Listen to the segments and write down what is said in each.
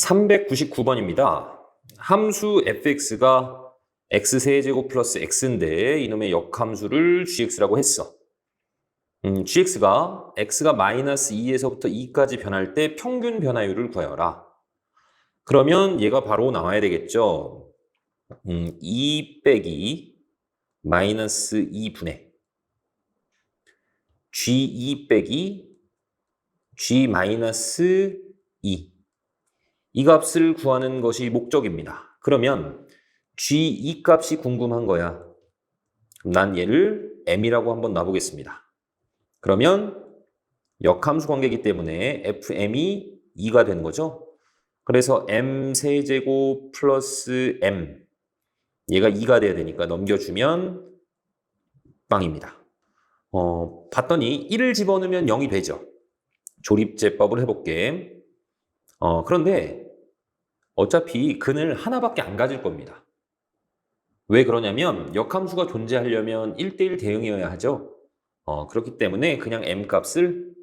399번입니다. 함수 fx가 x세제곱 플러스 x인데 이놈의 역함수를 gx라고 했어. 음, gx가 x가 마이너스 2에서부터 2까지 변할 때 평균 변화율을 구하여라. 그러면 얘가 바로 나와야 되겠죠. 음, 2 빼기 마이너스 2분의 g2 빼기 g 마이너스 2. 이 값을 구하는 것이 목적입니다. 그러면 g2 값이 궁금한 거야. 난 얘를 m이라고 한번 놔보겠습니다. 그러면 역함수 관계이기 때문에 fm이 2가 되는 거죠. 그래서 m 세제곱 플러스 m 얘가 2가 돼야 되니까 넘겨주면 빵입니다. 어, 봤더니 1을 집어넣으면 0이 되죠. 조립제법을 해볼게. 어, 그런데 어차피 근을 하나밖에 안 가질 겁니다. 왜 그러냐면 역함수가 존재하려면 1대1 대응이어야 하죠. 어, 그렇기 때문에 그냥 m 값을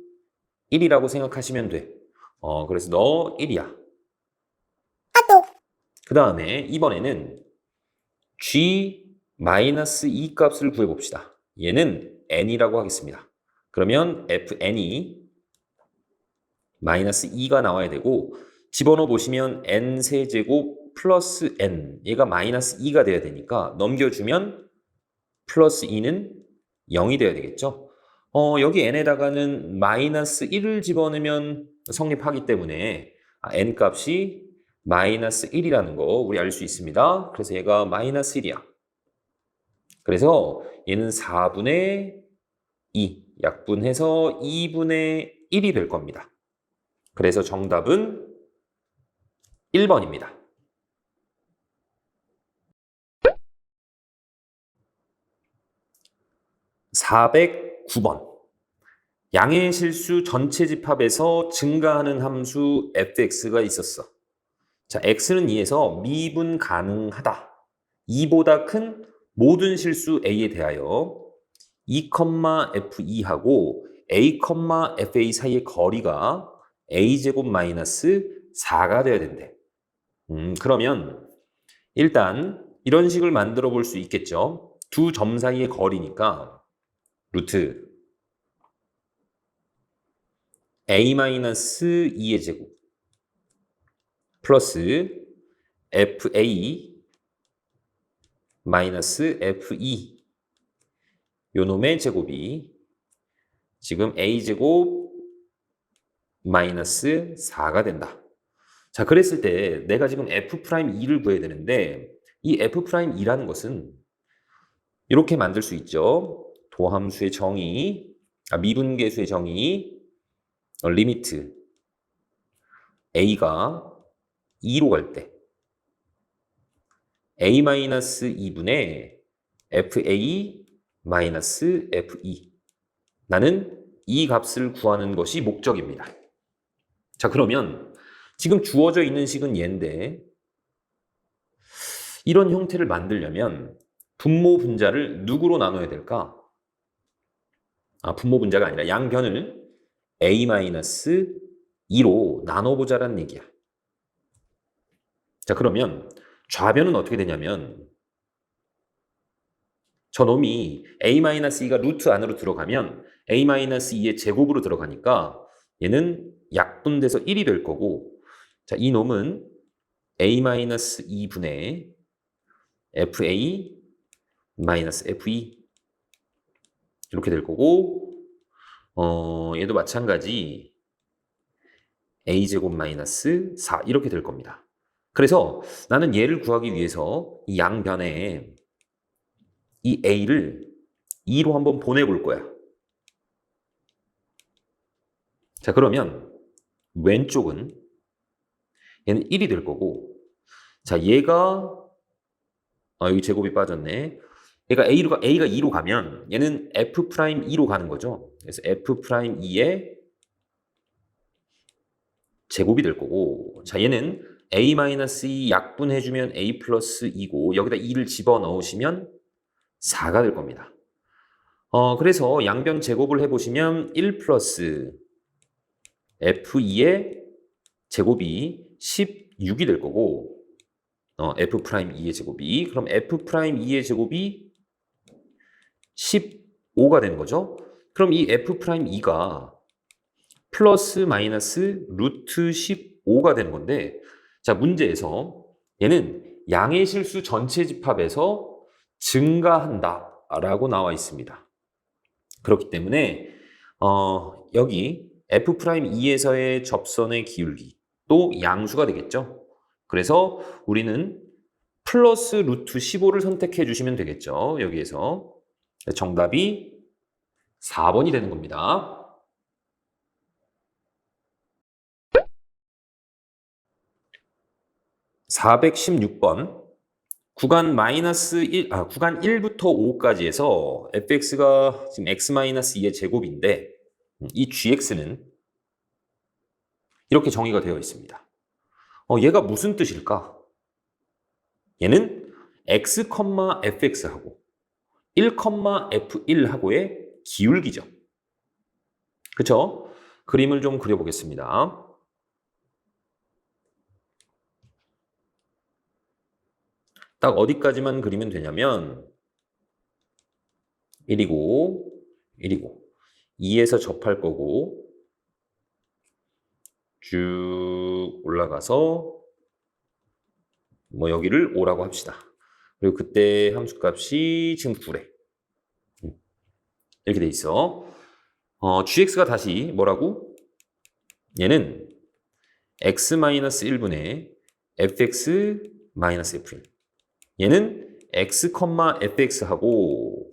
1이라고 생각하시면 돼. 어, 그래서 너 1이야. 그 다음에 이번에는 g-2 값을 구해봅시다. 얘는 n이라고 하겠습니다. 그러면 fn이 마이너스 2가 나와야 되고 집어넣어 보시면 n 세제곱 플러스 n 얘가 마이너스 2가 돼야 되니까 넘겨주면 플러스 2는 0이 돼야 되겠죠. 어, 여기 n에다가는 마이너스 1을 집어넣으면 성립하기 때문에 아, n 값이 마이너스 1이라는 거 우리 알 수 있습니다. 그래서 얘가 마이너스 1이야. 그래서 얘는 4분의 2 약분해서 2분의 1이 될 겁니다. 그래서 정답은 1번입니다. (409번) 양의 실수 전체 집합에서 증가하는 함수 fx가 있었어. 자, x는 2에서 미분 가능하다. 2보다 큰 모든 실수 a에 대하여 2,f2하고 a, fa 사이의 거리가 a제곱 마이너스 4가 돼야 된대. 음, 그러면 일단 이런 식을 만들어 볼 수 있겠죠. 두 점 사이의 거리니까 루트 a 마이너스 2의 제곱 플러스 fa 마이너스 fe 요 놈의 제곱이 지금 a제곱 마이너스 4가 된다. 자, 그랬을 때 내가 지금 f'2를 구해야 되는데 이 f'2라는 것은 이렇게 만들 수 있죠. 도함수의 정의, 아, 미분계수의 정의, 어, 리미트 a가 2로 갈 때 a-2분의 fa 마이너스 fe 나는 이 값을 구하는 것이 목적입니다. 자 그러면 지금 주어져 있는 식은 얘인데 이런 형태를 만들려면 분모 분자를 누구로 나눠야 될까? 아 분모 분자가 아니라 양변을 a-2로 나눠보자라는 얘기야. 자 그러면 좌변은 어떻게 되냐면 저놈이 a-2가 루트 안으로 들어가면 a-2의 제곱으로 들어가니까 얘는 약분돼서 1이 될 거고 자, 이 놈은 a-2분의 fa 마이너스 fe 이렇게 될 거고 어, 얘도 마찬가지 a제곱 마이너스 4 이렇게 될 겁니다. 그래서 나는 얘를 구하기 위해서 이 양변에 이 a를 2로 한번 보내볼 거야. 자, 그러면 왼쪽은 얘는 1이 될 거고 자, 얘가 아, 여기 제곱이 빠졌네. 얘가 A로, A가 2로 가면 얘는 F'2로 가는 거죠. 그래서 F'2의 제곱이 될 거고 자, 얘는 A-2 약분해주면 A 플러스 2고 여기다 2를 집어넣으시면 4가 될 겁니다. 어, 그래서 양변 제곱을 해보시면 1 플러스 F2의 제곱이 6이 될 거고 어, f 프라임 2의 제곱이 그럼 f 프라임 2의 제곱이 15가 되는 거죠. 그럼 이 f 프라임 2가 플러스 마이너스 루트 15가 되는 건데 자 문제에서 얘는 양의 실수 전체 집합에서 증가한다 라고 나와 있습니다. 그렇기 때문에 어, 여기 f 프라임 2에서의 접선의 기울기 또 양수가 되겠죠. 그래서 우리는 플러스 루트 15를 선택해 주시면 되겠죠. 여기에서 정답이 4번이 되는 겁니다. 416번 구간 마이너스 1, 아, 구간 1부터 5까지에서 fx가 지금 x 마이너스 2의 제곱인데 음, 이 gx는 이렇게 정의가 되어 있습니다. 어, 얘가 무슨 뜻일까? 얘는 x, fx하고 1, f1하고의 기울기죠. 그쵸? 그림을 좀 그려보겠습니다. 딱 어디까지만 그리면 되냐면 1이고 1이고 2에서 접할 거고 쭉 올라가서 뭐 여기를 5라고 합시다. 그리고 그때 함수값이 지금 9래. 음. 이렇게 돼 있어. 어, gx가 다시 뭐라고? 얘는 x-1분의 fx-f1. 얘는 x, fx하고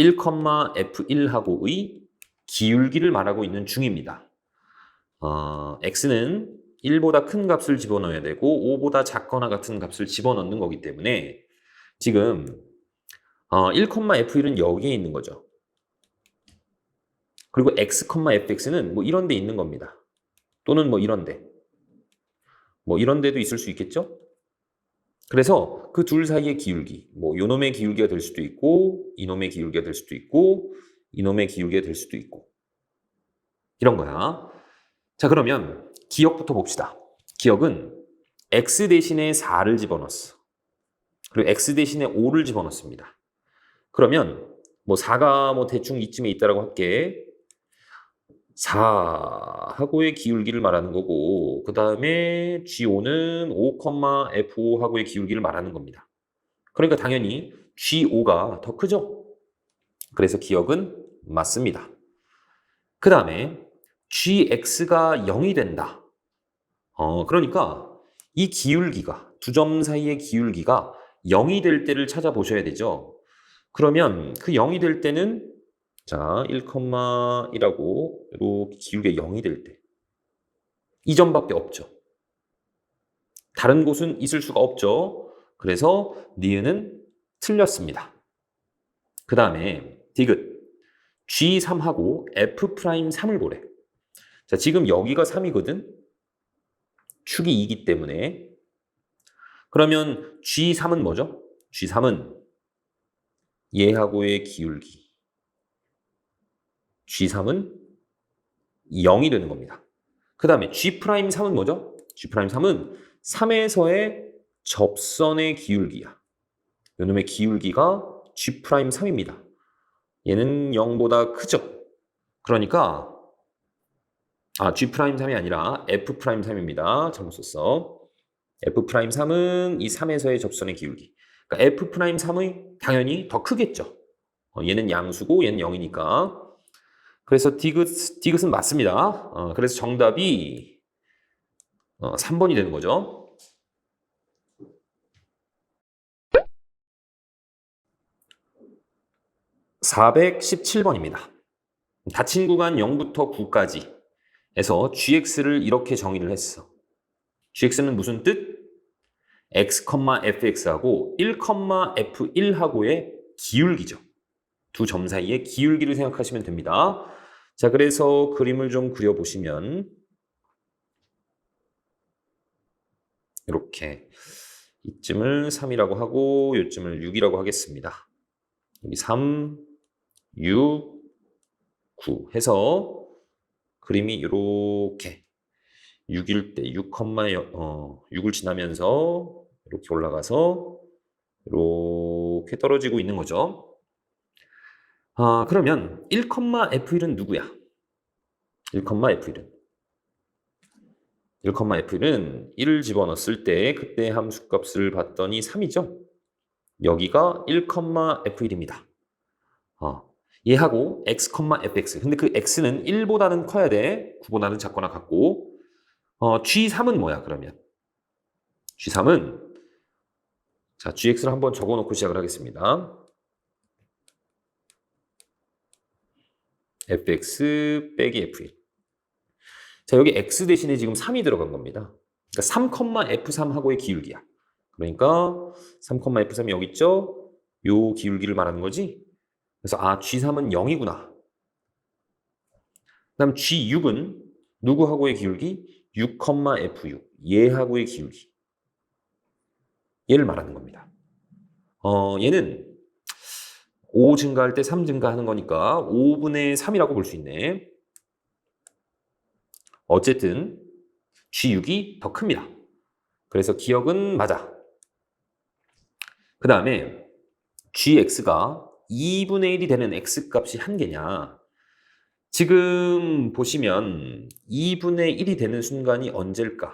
1, f1하고의 기울기를 말하고 있는 중입니다. 어, x는 1보다 큰 값을 집어넣어야 되고 5보다 작거나 같은 값을 집어넣는 거기 때문에 지금 어, 1, f1은 여기에 있는 거죠. 그리고 x, fx는 뭐 이런 데 있는 겁니다. 또는 뭐 이런 데. 뭐 이런 데도 있을 수 있겠죠? 그래서 그 둘 사이의 기울기, 뭐 요놈의 기울기가 될 수도 있고 이놈의 기울기가 될 수도 있고 이놈의 기울기가 될 수도 있고 이런 거야. 자 그러면 기억부터 봅시다. 기억은 x 대신에 4를 집어넣었어. 그리고 x 대신에 5를 집어넣습니다. 그러면 뭐 4가 뭐 대충 이쯤에 있다라고 할게. 4하고의 기울기를 말하는 거고 그 다음에 G5는 5,F5하고의 기울기를 말하는 겁니다. 그러니까 당연히 G5가 더 크죠? 그래서 기억은 맞습니다. 그 다음에 GX가 0이 된다. 어, 그러니까 이 기울기가 두 점 사이의 기울기가 0이 될 때를 찾아보셔야 되죠. 그러면 그 0이 될 때는 자, 1,1하고 이렇게 기울기 0이 될 때. 이 점밖에 없죠. 다른 곳은 있을 수가 없죠. 그래서 니은은 틀렸습니다. 그 다음에 디귿 G3하고 F'3을 보래. 자, 지금 여기가 3이거든. 축이 2기 때문에 그러면 G3은 뭐죠? G3은 얘하고의 기울기 G3은 0이 되는 겁니다. 그 다음에 G'3은 뭐죠? G'3은 3에서의 접선의 기울기야. 요놈의 기울기가 G'3입니다. 얘는 0보다 크죠? 그러니까 아, G'3이 아니라 F'3입니다. 잘못 썼어. F'3은 이 3에서의 접선의 기울기. 그러니까 F'3의 당연히 더 크겠죠. 어, 얘는 양수고 얘는 0이니까 그래서 디귿, 디귿은 맞습니다. 어, 그래서 정답이 어, 3번이 되는 거죠. (417번입니다) 닫힌 구간 0부터 9까지 에서 gx를 이렇게 정의를 했어. gx는 무슨 뜻? x, fx하고 1, f1하고의 기울기죠. 두 점 사이의 기울기를 생각하시면 됩니다. 자, 그래서 그림을 좀 그려보시면 이렇게 이쯤을 3이라고 하고 이쯤을 6이라고 하겠습니다. 여기 3, 6, 9 해서 그림이 이렇게 6일 때 6, 어, 6을 지나면서 이렇게 올라가서 이렇게 떨어지고 있는 거죠. 아, 그러면 1,f1은 누구야? 1,f1은 1,f1은 1을 집어넣었을 때 그때 함수값을 봤더니 3이죠. 여기가 1,f1입니다. 어, 얘하고 x, fx. 근데 그 x는 1보다는 커야 돼. 9보다는 작거나 같고. 어, g3은 뭐야, 그러면? g3은 자, gx를 한번 적어 놓고 시작을 하겠습니다. Fx 빼기 f1. 자, 여기 x 대신에 지금 3이 들어간 겁니다. 그러니까 3,f3하고의 기울기야. 그러니까 3,f3이 여기 있죠? 요 기울기를 말하는 거지? 그래서 아, G3은 0이구나. 그다음 G6은 누구하고의 기울기? 6,F6. 얘하고의 기울기. 얘를 말하는 겁니다. 어, 얘는 5 증가할 때 3 증가하는 거니까 5분의 3이라고 볼 수 있네. 어쨌든 G6이 더 큽니다. 그래서 기억은 맞아. 그 다음에 GX가 2분의 1이 되는 x값이 한 개냐? 지금 보시면 2분의 1이 되는 순간이 언제일까?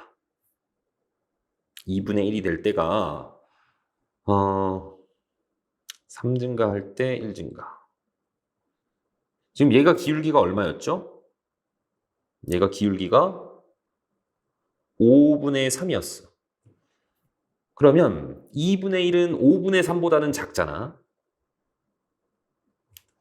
2분의 1이 될 때가 어 3증가 할 때 1증가. 지금 얘가 기울기가 얼마였죠? 얘가 기울기가 5분의 3이었어. 그러면 2분의 1은 5분의 3보다는 작잖아.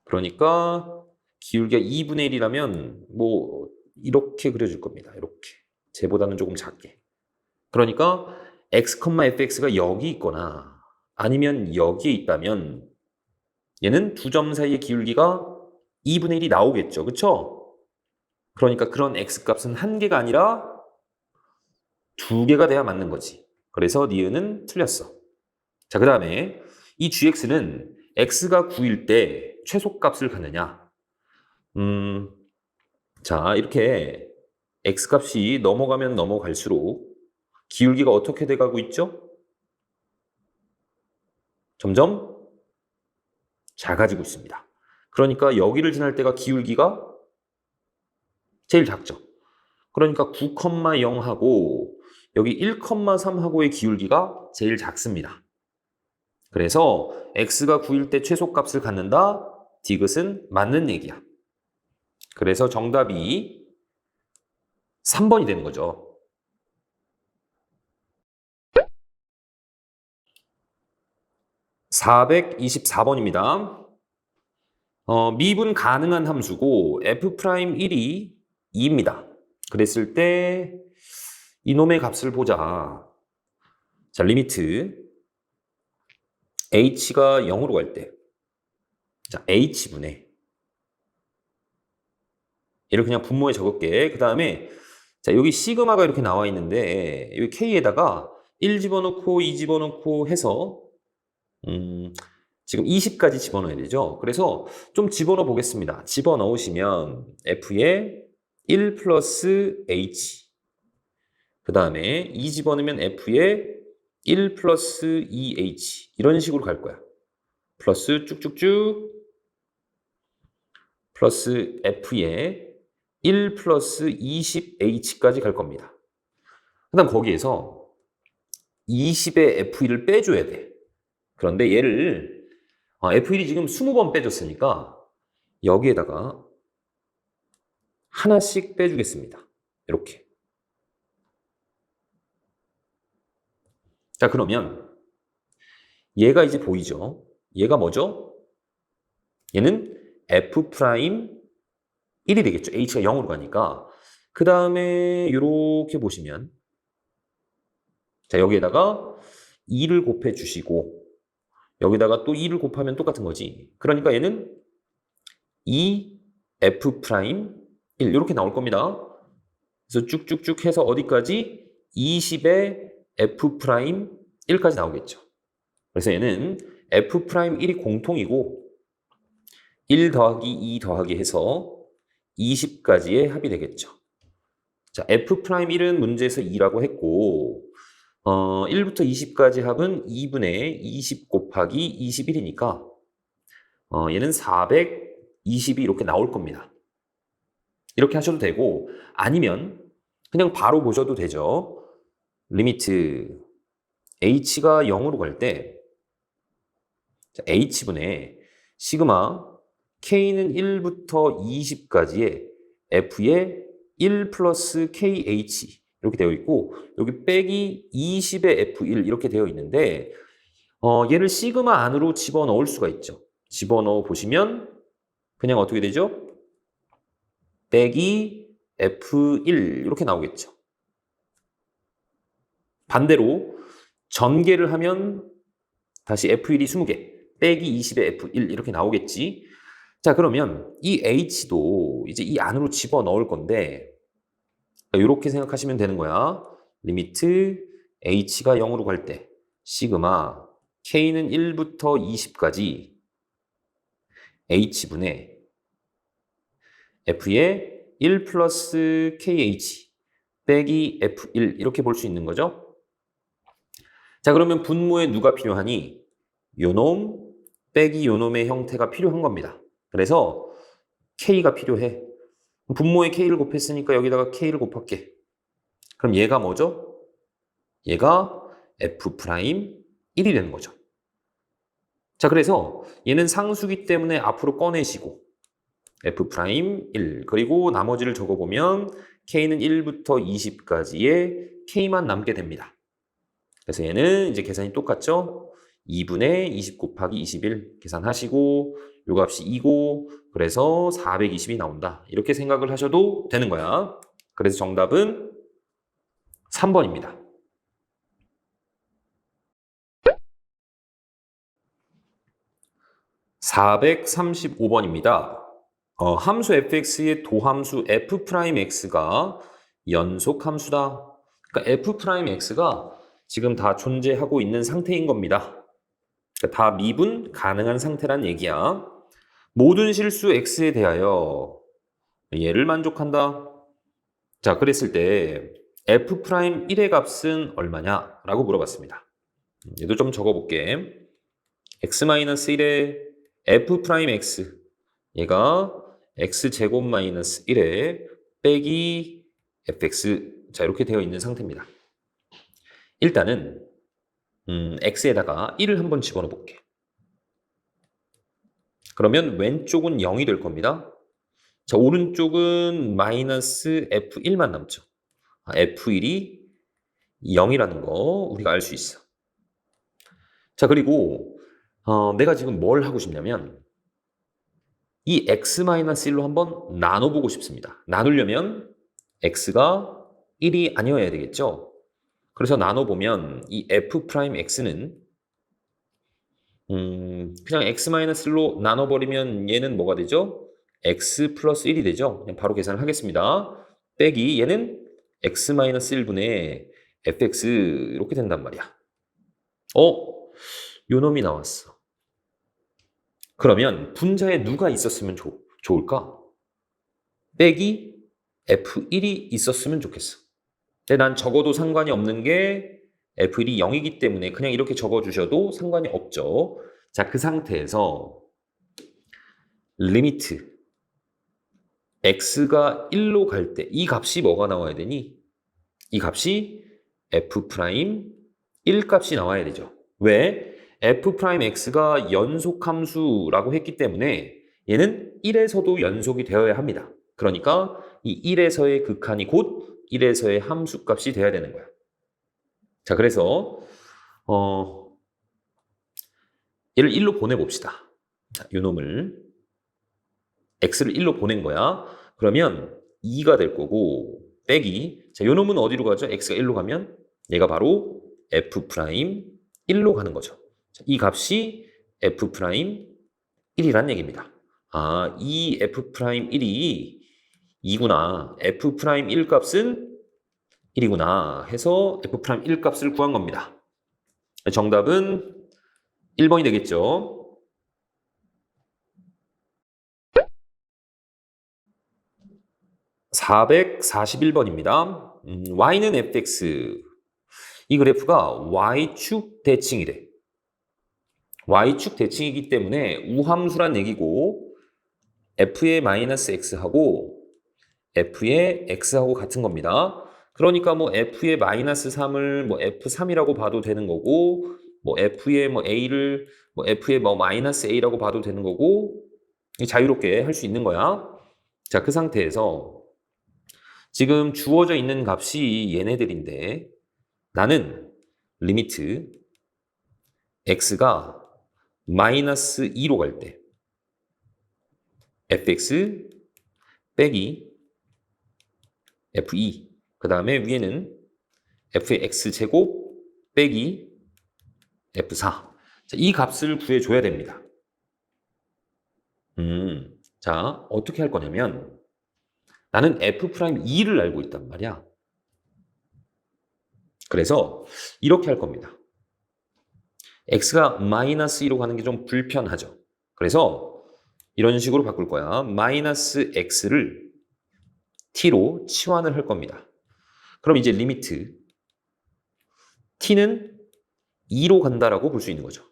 그러니까 기울기가 2분의 1이라면 뭐 이렇게 그려줄 겁니다. 이렇게. 쟤보다는 조금 작게. 그러니까 x, fx가 여기 있거나 아니면 여기에 있다면 얘는 두 점 사이의 기울기가 2분의 1이 나오겠죠. 그쵸? 그러니까 그런 x값은 한 개가 아니라 두 개가 돼야 맞는 거지. 그래서 니은은 틀렸어. 자, 그 다음에 이 gx는 x가 9일 때 최소값을 갖느냐? 음, 자, 이렇게 x값이 넘어가면 넘어갈수록 기울기가 어떻게 돼가고 있죠? 점점 작아지고 있습니다. 그러니까 여기를 지날 때가 기울기가 제일 작죠. 그러니까 9,0하고 여기 1,3하고의 기울기가 제일 작습니다. 그래서 x가 9일 때 최소값을 갖는다. 디귿은 맞는 얘기야. 그래서 정답이 3번이 되는 거죠. (424번입니다) 어, 미분 가능한 함수고 f'1이 2입니다. 그랬을 때 이놈의 값을 보자. 자, 리미트 h가 0으로 갈 때. 자, h분의 얘를 그냥 분모에 적을게. 그 다음에 자, 여기 시그마가 이렇게 나와 있는데 여기 k에다가 1 집어넣고 2 집어넣고 해서 음, 지금 20까지 집어넣어야 되죠. 그래서 좀 집어넣어 보겠습니다. 집어넣으시면 f에 1 플러스 h 그 다음에 2 집어넣으면 f에 1 플러스 2h 이런 식으로 갈 거야. 플러스 쭉쭉쭉 플러스 f에 1 플러스 20h까지 갈 겁니다. 그 다음 거기에서 20의 f1을 빼줘야 돼. 그런데 얘를 어, f1이 지금 20번 빼줬으니까 여기에다가 하나씩 빼주겠습니다. 이렇게. 자 그러면 얘가 이제 보이죠? 얘가 뭐죠? 얘는 f 프라임 1이 되겠죠. h가 0으로 가니까. 그 다음에 이렇게 보시면 자 여기에다가 2를 곱해 주시고 여기다가 또 2를 곱하면 똑같은 거지. 그러니까 얘는 2 f 프라임 1 이렇게 나올 겁니다. 그래서 쭉쭉쭉 해서 어디까지 20의 f 프라임 1까지 나오겠죠. 그래서 얘는 f 프라임 1이 공통이고 1 더하기 2 더하기 해서 20까지의 합이 되겠죠. 자, f'1은 문제에서 2라고 했고, 어, 1부터 20까지 합은 2분의 20 곱하기 21이니까, 어, 얘는 420이 이렇게 나올 겁니다. 이렇게 하셔도 되고, 아니면 그냥 바로 보셔도 되죠. 리미트 h가 0으로 갈 때, 자, h분의 시그마 k는 1부터 20까지의 f의 1 플러스 kh 이렇게 되어 있고 여기 빼기 20의 f1 이렇게 되어 있는데 어, 얘를 시그마 안으로 집어넣을 수가 있죠. 집어넣어 보시면 그냥 어떻게 되죠? 빼기 f1 이렇게 나오겠죠. 반대로 전개를 하면 다시 f1이 20개 빼기 20의 f1 이렇게 나오겠지. 자, 그러면 이 h도 이제 이 안으로 집어 넣을 건데, 이렇게 생각하시면 되는 거야. 리미트 h가 0으로 갈 때, 시그마 k는 1부터 20까지 h분의 f의 1 플러스 kh 빼기 f1 이렇게 볼 수 있는 거죠. 자, 그러면 분모에 누가 필요하니? 요놈 빼기 요놈의 형태가 필요한 겁니다. 그래서 k가 필요해. 분모에 k를 곱했으니까 여기다가 k를 곱할게. 그럼 얘가 뭐죠? 얘가 f'1이 되는 거죠. 자, 그래서 얘는 상수기 때문에 앞으로 꺼내시고 f'1 그리고 나머지를 적어 보면 k는 1부터 20까지의 k만 남게 됩니다. 그래서 얘는 이제 계산이 똑같죠? 2분의 20 곱하기 21 계산하시고 요 값이 2고 그래서 420이 나온다. 이렇게 생각을 하셔도 되는 거야. 그래서 정답은 3번입니다. (435번입니다) 어, 함수 fx의 도함수 f'x가 연속 함수다. 그러니까 f'x가 지금 다 존재하고 있는 상태인 겁니다. 그러니까 다 미분 가능한 상태란 얘기야. 모든 실수 x에 대하여 얘를 만족한다. 자, 그랬을 때 f'1의 값은 얼마냐? 라고 물어봤습니다. 얘도 좀 적어볼게. x-1의 f'x 얘가 x제곱 마이너스 1에 빼기 fx 자 이렇게 되어 있는 상태입니다. 일단은 음, x에다가 1을 한번 집어넣어 볼게. 그러면 왼쪽은 0이 될 겁니다. 자, 오른쪽은 마이너스 f1만 남죠. 아, f1이 0이라는 거 우리가 알 수 있어. 자, 그리고 어, 내가 지금 뭘 하고 싶냐면 이 x-1로 한번 나눠보고 싶습니다. 나누려면 x가 1이 아니어야 되겠죠. 그래서 나눠보면 이 f'x는 음, 그냥 x-1로 나눠버리면 얘는 뭐가 되죠? x 플러스 1이 되죠? 그냥 바로 계산을 하겠습니다. 빼기 얘는 x-1분의 fx 이렇게 된단 말이야. 어? 요 놈이 나왔어. 그러면 분자에 누가 있었으면 좋, 좋을까? 빼기 f1이 있었으면 좋겠어. 근데 난 적어도 상관이 없는 게 f1이 0이기 때문에 그냥 이렇게 적어주셔도 상관이 없죠. 자, 그 상태에서 리미트 x가 1로 갈 때 이 값이 뭐가 나와야 되니? 이 값이 f' 1 값이 나와야 되죠. 왜? f'x가 연속 함수라고 했기 때문에 얘는 1에서도 연속이 되어야 합니다. 그러니까 이 1에서의 극한이 곧 1에서의 함수 값이 돼야 되는 거야. 자, 그래서 어 얘를 1로 보내 봅시다. 자, 요 놈을 x를 1로 보낸 거야. 그러면 2가 될 거고 빼기 자, 요 놈은 어디로 가죠? x가 1로 가면 얘가 바로 f' 1로 가는 거죠. 자, 이 값이 f' 1이란 얘기입니다. 아, 이 f' 1이 2구나. f' 1 값은 1이구나 해서 f'1 값을 구한 겁니다. 정답은 1번이 되겠죠. 441번입니다. 음, y는 fx. 이 그래프가 y축 대칭이래. y축 대칭이기 때문에 우함수란 얘기고 f의 마이너스 x하고 f의 x하고 같은 겁니다. 그러니까 뭐 f의 마이너스 3을 뭐 f3이라고 봐도 되는 거고 뭐 f의 뭐 a를 뭐 f의 뭐 마이너스 a라고 봐도 되는 거고 자유롭게 할 수 있는 거야. 자, 그 상태에서 지금 주어져 있는 값이 얘네들인데 나는 리미트 x가 마이너스 2로 갈 때 fx 빼기 f2 그 다음에 위에는 f의 x제곱 빼기 f4 자, 이 값을 구해줘야 됩니다. 음, 자 어떻게 할 거냐면 나는 f'2를 알고 있단 말이야. 그래서 이렇게 할 겁니다. x가 마이너스 2로 가는 게 좀 불편하죠. 그래서 이런 식으로 바꿀 거야. 마이너스 x를 t로 치환을 할 겁니다. 그럼 이제 리미트 t는 2로 간다라고 볼 수 있는 거죠.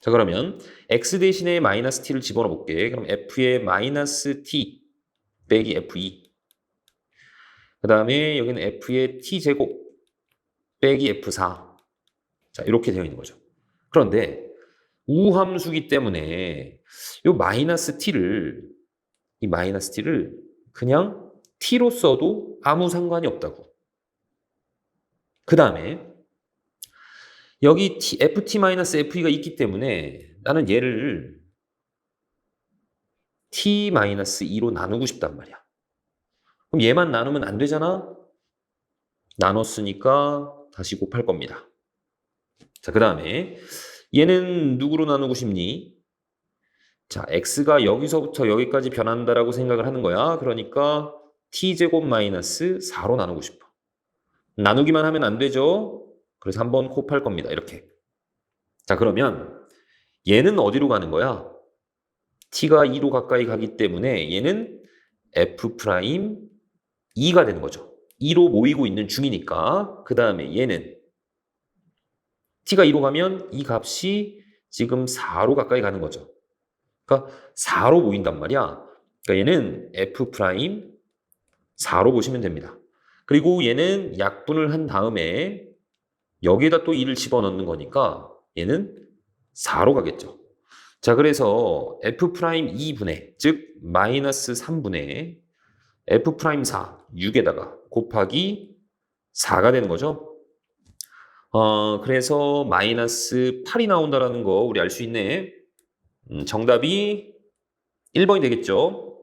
자 그러면 x 대신에 마이너스 t를 집어넣어 볼게. 그럼 f의 마이너스 t 빼기 f2 그 다음에 여기는 f의 t제곱 빼기 f4 자 이렇게 되어 있는 거죠. 그런데 우함수기 때문에 이 마이너스 t를 이 마이너스 t를 그냥 t로 써도 아무 상관이 없다고. 그 다음에 여기 t, ft-fe가 있기 때문에 나는 얘를 t-2로 나누고 싶단 말이야. 그럼 얘만 나누면 안 되잖아? 나눴으니까 다시 곱할 겁니다. 자, 그 다음에 얘는 누구로 나누고 싶니? 자, x가 여기서부터 여기까지 변한다라고 생각을 하는 거야. 그러니까 t제곱 마이너스 4로 나누고 싶어. 나누기만 하면 안 되죠? 그래서 한번 곱할 겁니다. 이렇게. 자, 그러면 얘는 어디로 가는 거야? t가 2로 가까이 가기 때문에 얘는 f 프라임 2가 되는 거죠. 2로 모이고 있는 중이니까 그 다음에 얘는 t가 2로 가면 이 값이 지금 4로 가까이 가는 거죠. 그러니까 4로 모인단 말이야. 그러니까 얘는 f 프라임 4로 보시면 됩니다. 그리고 얘는 약분을 한 다음에 여기에다 또 2를 집어넣는 거니까 얘는 4로 가겠죠. 자, 그래서 f 프라임 2분의 즉 마이너스 3분의 f 프라임 4 6에다가 곱하기 4가 되는 거죠. 어, 그래서 마이너스 8이 나온다라는 거 우리 알 수 있네. 음, 정답이 1번이 되겠죠.